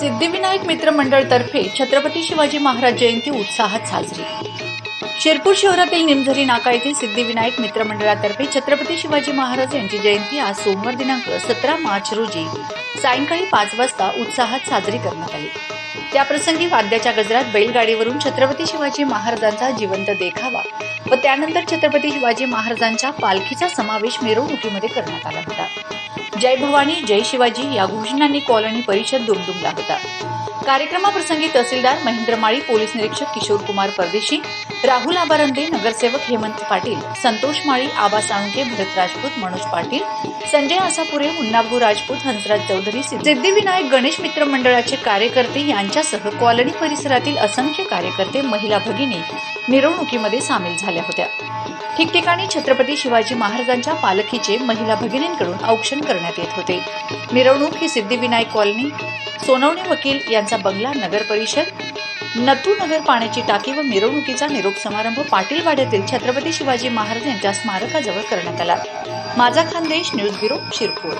सिद्धिविनायक मित्र तर्फे छत्रपती शिवाजी महाराज जयंती उत्साहात साजरी. शिरपूर शहरातील निमझरी नाका येथील सिद्धिविनायक मित्र मंडळातर्फे छत्रपती शिवाजी महाराज यांची जयंती आज सोमवार दिनांक सतरा मार्च रोजी सायंकाळी पाच वाजता उत्साहात साजरी करण्यात आली. त्याप्रसंगी वाद्याच्या गजरात बैलगाडीवरून छत्रपती शिवाजी महाराजांचा जिवंत देखावा व त्यानंतर छत्रपती शिवाजी महाराजांच्या पालखीचा समावेश मिरवणुकीमध्ये करण्यात आला होता. जय भवानी जय शिवाजी या घोषणांनी कॉलनी परिषद दुमदुमला होता. कार्यक्रमाप्रसंगी तहसीलदार महेंद्र माळी पोलीस निरीक्षक किशोर कुमार परदेशी राहुल आबारंदे नगरसेवक हेमंत पाटील संतोष माळी आबा साळुंके भरत राजपूत मनोज पाटील संजय आसापुरे मुन्नाभू राजपूत हंसराज चौधरी सिद्धिविनायक गणेश मित्र मंडळाचे कार्यकर्ते यांच्यासह कॉलनी परिसरातील असंख्य कार्यकर्ते महिला भगिनी मिरवणुकीमध्ये सामील झाल्या होत्या. ठिकठिकाणी छत्रपती शिवाजी महाराजांच्या पालखीचे महिला भगिनींकडून औक्षण करण्यात येत होते. मिरवणूक ही सिद्धिविनायक कॉलनी सोनवणे वकील यांचा बंगला नगर परिषद नथू नगर पाण्याची टाकी व मिरवणुकीचा निरोप समारंभ पाटीलवाड्यातील छत्रपती शिवाजी महाराज यांच्या स्मारकाजवळ करण्यात आला. माझा खानदेश न्यूज ब्युरो शिरपूर.